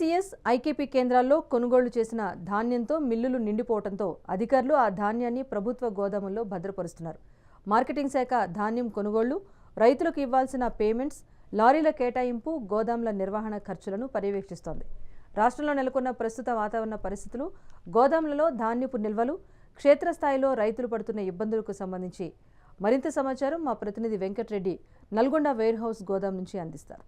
PSCS IKP కేంద్రాల్లో కొనుగోళ్ళు చేసిన ధాన్యంతో మిల్లులు నిండిపోవడంతో అధికారులు ఆ ధాన్యాన్ని ప్రభుత్వ గోదాముల్లో భద్రపరుస్తున్నారు. మార్కెటింగ్ శాఖ ధాన్యం కొనుగోళ్ళు రైతులకు ఇవ్వాల్సిన పేమెంట్స్ లారీల కేటాయింపు గోదాముల నిర్వహణ ఖర్చులను పర్యవేక్షిస్తోంది. రాష్ట్రంలో నెలకొన్న ప్రస్తుత వాతావరణ పరిస్థితులు గోదాములలో ధాన్యపు నిల్వలు క్షేత్రస్థాయిలో రైతులు పడుతున్న ఇబ్బందులకు సంబంధించి మరింత సమాచారం మా ప్రతినిధి వెంకటరెడ్డి నల్గొండ వేర్ హౌస్ గోదాం నుంచి అందిస్తారు.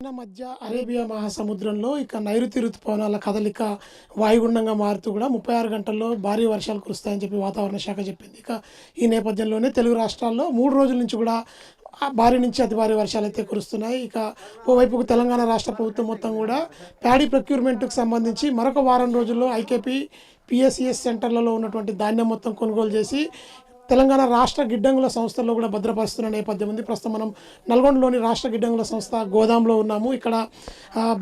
మధ్య అరేబియా మహాసముద్రంలో ఇక నైరుతి ఋతుపవనాల కదలిక వాయుగుండంగా మారుతూ కూడా ముప్పై ఆరు గంటల్లో భారీ వర్షాలు కురుస్తాయని చెప్పి వాతావరణ శాఖ చెప్పింది. ఇక ఈ నేపథ్యంలోనే తెలుగు రాష్ట్రాల్లో మూడు రోజుల నుంచి కూడా భారీ నుంచి అతి భారీ వర్షాలు అయితే కురుస్తున్నాయి. ఇక ఓవైపుకు తెలంగాణ రాష్ట్ర ప్రభుత్వం మొత్తం కూడా ప్యాడీ ప్రొక్యూర్మెంట్కు సంబంధించి మరొక వారం రోజుల్లో ఐకేపీ పిఎస్సిఎస్ సెంటర్లలో ఉన్నటువంటి ధాన్యం మొత్తం కొనుగోలు చేసి తెలంగాణ రాష్ట్ర గిడ్డంగుల సంస్థల్లో కూడా భద్రపరుస్తున్న నేపథ్యం ఉంది. ప్రస్తుతం మనం నల్గొండలోని రాష్ట్ర గిడ్డంగుల సంస్థ గోదాంలో ఉన్నాము. ఇక్కడ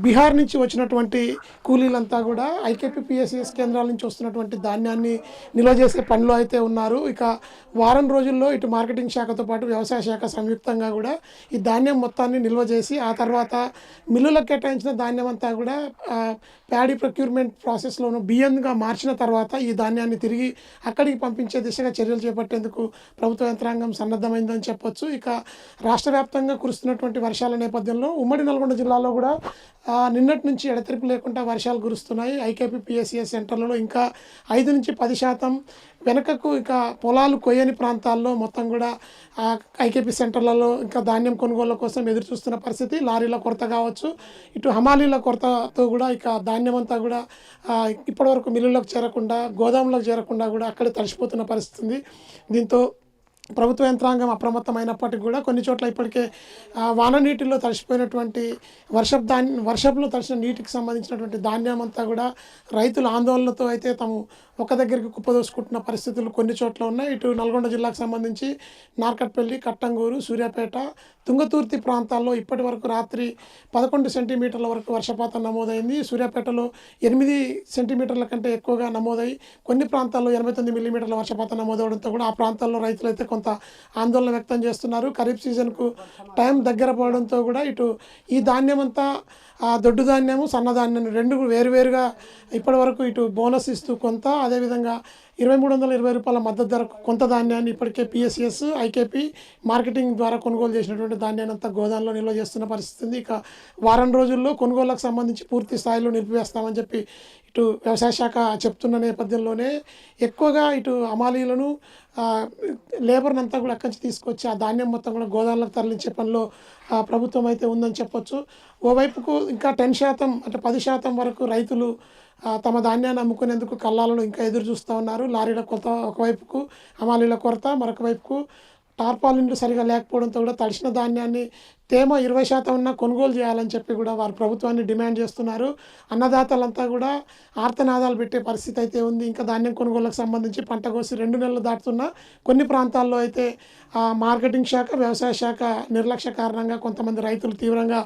బీహార్ నుంచి వచ్చినటువంటి కూలీలంతా కూడా ఐకేపీపీఎస్సిఎస్ కేంద్రాల నుంచి వస్తున్నటువంటి ధాన్యాన్ని నిల్వ చేసే పనిలో అయితే ఉన్నారు. ఇక వారం రోజుల్లో ఇటు మార్కెటింగ్ శాఖతో పాటు వ్యవసాయ శాఖ సంయుక్తంగా కూడా ఈ ధాన్యం మొత్తాన్ని నిల్వ చేసి ఆ తర్వాత మిల్లులకు కేటాయించిన ధాన్యం అంతా కూడా ప్యాడీ ప్రొక్యూర్మెంట్ ప్రాసెస్లోను బియ్యంగా మార్చిన తర్వాత ఈ ధాన్యాన్ని తిరిగి అక్కడికి పంపించే దిశగా చర్యలు చేపట్టేందుకు ప్రభుత్వ యంత్రాంగం సన్నద్ధమైందని చెప్పొచ్చు. ఇక రాష్ట్ర వ్యాప్తంగా కురుస్తున్నటువంటి వర్షాల నేపథ్యంలో ఉమ్మడి నల్గొండ జిల్లాలో కూడా నిన్నటి నుంచి ఎడతెరిపి లేకుండా వర్షాలు కురుస్తున్నాయి. ఐకేపీ పిఎస్సిఎస్ సెంటర్లలో ఇంకా ఐదు నుంచి పది శాతం వెనకకు ఇక పొలాలు కొయ్యని ప్రాంతాల్లో మొత్తం కూడా ఐకేపీ సెంటర్లలో ఇంకా ధాన్యం కొనుగోలు కోసం ఎదురు చూస్తున్న పరిస్థితి. లారీల కొరత కావచ్చు ఇటు హమాలీల కొరతతో కూడా ఇక ధాన్యం అంతా కూడా ఇప్పటివరకు మిల్లులకు చేరకుండా గోదాములకు చేరకుండా కూడా అక్కడే తడిసిపోతున్న పరిస్థితి ఉంది దీంతో ప్రభుత్వ యంత్రాంగం అప్రమత్తమైనప్పటికీ కూడా కొన్ని చోట్ల ఇప్పటికే వాన నీటిలో తడిసిపోయినటువంటి వర్షపు ధాన్యం వర్షంలో తడిసిన నీటికి సంబంధించినటువంటి ధాన్యం అంతా కూడా రైతుల ఆందోళనతో అయితే తాము ఒక దగ్గరికి కుప్పదోసుకుంటున్న పరిస్థితులు కొన్ని చోట్ల ఉన్నాయి. ఇటు నల్గొండ జిల్లాకు సంబంధించి నార్కట్పల్లి కట్టంగూరు సూర్యాపేట తుంగతుర్తి ప్రాంతాల్లో ఇప్పటి వరకు రాత్రి పదకొండు సెంటీమీటర్ల వరకు వర్షపాతం నమోదైంది. సూర్యాపేటలో ఎనిమిది సెంటీమీటర్ల కంటే ఎక్కువగా నమోదై కొన్ని ప్రాంతాల్లో ఎనభై తొమ్మిది మిల్లీమీటర్ల వర్షపాతం నమోదవడంతో కూడా ఆ ప్రాంతాల్లో రైతులైతే కొంత ఆందోళన వ్యక్తం చేస్తున్నారు. ఖరీఫ్ సీజన్కు టైం దగ్గర పోవడంతో కూడా ఇటు ఈ ధాన్యం అంతా దొడ్డు ధాన్యము సన్నధాన్యం రెండు వేరువేరుగా ఇప్పటి వరకు ఇటు బోనస్ ఇస్తూ కొంత అదేవిధంగా ఇరవై మూడు వందల ఇరవై రూపాయల మద్దతు ధర కొంత ధాన్యాన్ని ఇప్పటికే పిఎస్సిఎస్ ఐకేపీ మార్కెటింగ్ ద్వారా కొనుగోలు చేసినటువంటి ధాన్యాన్ని అంతా గోదాంలో నిల్వ చేస్తున్న పరిస్థితి ఉంది. ఇక వారం రోజుల్లో కొనుగోళ్ళకు సంబంధించి పూర్తి స్థాయిలో నిలిపివేస్తామని చెప్పి ఇటు వ్యవసాయ శాఖ చెప్తున్న నేపథ్యంలోనే ఎక్కువగా ఇటు అమాలీలను లేబర్ని అంతా కూడా అక్కడి నుంచి తీసుకొచ్చి ఆ ధాన్యం మొత్తం కూడా గోదాంలకు తరలించే పనిలో ప్రభుత్వం అయితే ఉందని చెప్పొచ్చు. ఓవైపుకు ఇంకా టెన్ శాతం అంటే పది శాతం వరకు రైతులు తమ ధాన్యాన్ని అమ్ముకునేందుకు కల్లాలను ఇంకా ఎదురు చూస్తూ ఉన్నారు. లారీల కొరత ఒకవైపుకు హమాలీల కొరత మరొక వైపుకు టార్పాలిన్లు సరిగా లేకపోవడంతో కూడా తడిసిన ధాన్యాన్ని తేమ ఇరవై శాతం ఉన్న కొనుగోలు చేయాలని చెప్పి కూడా వారు ప్రభుత్వాన్ని డిమాండ్ చేస్తున్నారు. అన్నదాతలంతా కూడా ఆర్తనాదాలు పెట్టే పరిస్థితి అయితే ఉంది. ఇంకా ధాన్యం కొనుగోలుకు సంబంధించి పంట కోసి రెండు నెలలు దాటుతున్న కొన్ని ప్రాంతాల్లో అయితే మార్కెటింగ్ శాఖ వ్యవసాయ శాఖ నిర్లక్ష్య కారణంగా కొంతమంది రైతులు తీవ్రంగా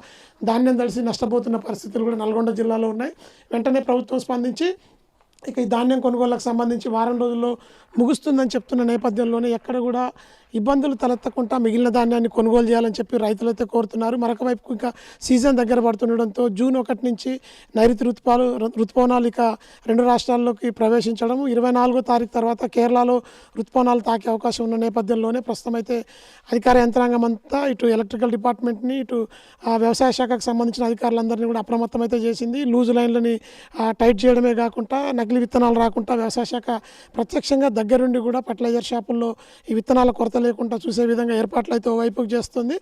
ధాన్యం తడిసి నష్టపోతున్న పరిస్థితులు కూడా నల్గొండ జిల్లాలో ఉన్నాయి. వెంటనే ప్రభుత్వం స్పందించి ఇక ఈ ధాన్యం కొనుగోలకు సంబంధించి వారం రోజుల్లో ముగుస్తుందని చెప్తున్న నేపథ్యంలోనే ఎక్కడ కూడా ఇబ్బందులు తలెత్తకుండా మిగిలిన ధాన్యాన్ని కొనుగోలు చేయాలని చెప్పి రైతులైతే కోరుతున్నారు. మరొక వైపు ఇంకా సీజన్ దగ్గర పడుతుండడంతో జూన్ ఒకటి నుంచి నైరుతి ఋతుపాలు ఋతుపవనాలు ఇక రెండు రాష్ట్రాల్లోకి ప్రవేశించడం ఇరవై నాలుగో తారీఖు తర్వాత కేరళలో ఋతుపవనాలు తాకే అవకాశం ఉన్న నేపథ్యంలోనే ప్రస్తుతం అయితే అధికార యంత్రాంగం అంతా ఇటు ఎలక్ట్రికల్ డిపార్ట్మెంట్ని ఇటు ఆ, వ్యవసాయ శాఖకు సంబంధించిన అధికారులందరినీ కూడా అప్రమత్తం అయితే చేసింది. లూజ్ లైన్లని టైట్ చేయడమే కాకుండా నకిలీ విత్తనాలు రాకుండా వ్యవసాయ శాఖ ప్రత్యక్షంగా దగ్గరుండి కూడా ఫర్టిలైజర్ షాపుల్లో ఈ విత్తనాల కొరత లేకుండా చూసే విధంగా ఏర్పాట్లు అయితే ఓవైపుకు చేస్తుంది.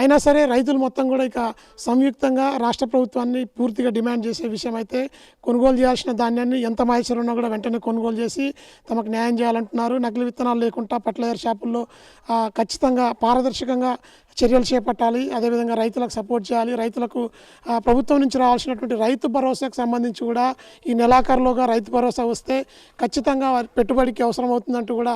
అయినా సరే రైతులు మొత్తం కూడా ఇక సంయుక్తంగా రాష్ట్ర ప్రభుత్వాన్ని పూర్తిగా డిమాండ్ చేసే విషయం అయితే కొనుగోలు చేయాల్సిన ధాన్యాన్ని ఎంత మాయిచర్ ఉన్నా కూడా వెంటనే కొనుగోలు చేసి తమకు న్యాయం చేయాలంటున్నారు. నకిలీ విత్తనాలు లేకుండా ఫర్టిలైజర్ షాపుల్లో ఖచ్చితంగా పారదర్శకంగా చర్యలు చేపట్టాలి. అదేవిధంగా రైతులకు సపోర్ట్ చేయాలి. రైతులకు ప్రభుత్వం నుంచి రావాల్సినటువంటి రైతు భరోసాకు సంబంధించి కూడా ఈ నెలాఖరులోగా రైతు భరోసా వస్తే ఖచ్చితంగా పెట్టుబడికి అవసరం అవుతుందంటూ కూడా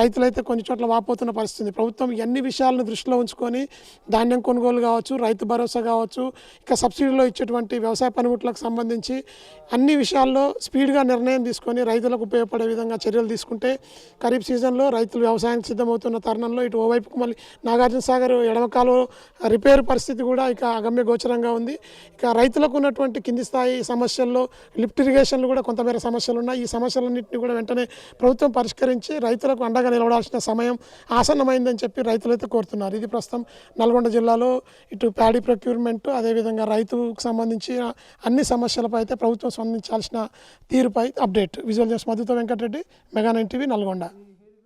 రైతులైతే కొన్ని చోట్ల వాపోతున్న పరిస్థితి ప్రభుత్వం ఎన్ని విషయాలను దృష్టిలో ఉంచుకొని ధాన్యం కొనుగోలు కావచ్చు రైతు భరోసా కావచ్చు ఇక సబ్సిడీలో ఇచ్చేటువంటి వ్యవసాయ పనిముట్లకు సంబంధించి అన్ని విషయాల్లో స్పీడ్గా నిర్ణయం తీసుకొని రైతులకు ఉపయోగపడే విధంగా చర్యలు తీసుకుంటే ఖరీఫ్ సీజన్లో రైతులు వ్యవసాయానికి సిద్ధమవుతున్న తరుణంలో ఇటు ఓవైపుకు మళ్ళీ నాగార్జున సాగర్ రిపేర్ పరిస్థితి కూడా ఇక అగమ్య గోచరంగా ఉంది. ఇక రైతులకు ఉన్నటువంటి కింది స్థాయి సమస్యల్లో లిఫ్ట్ ఇరిగేషన్లు కూడా కొంతమేర సమస్యలు ఉన్నాయి. ఈ సమస్యలన్నింటినీ కూడా వెంటనే ప్రభుత్వం పరిష్కరించి రైతులకు అండగా నిలబడాల్సిన సమయం ఆసన్నమైందని చెప్పి రైతులైతే కోరుతున్నారు. ఇది ప్రస్తుతం నల్గొండ జిల్లాలో ఇటు ప్యాడీ ప్రొక్యూర్మెంట్ అదేవిధంగా రైతుకు సంబంధించిన అన్ని సమస్యలపై అయితే ప్రభుత్వం స్పందించాల్సిన తీరుపై అప్డేట్. విజువల్ చేసి మధుతో Venkatareddy mega nine TV Nalgonda.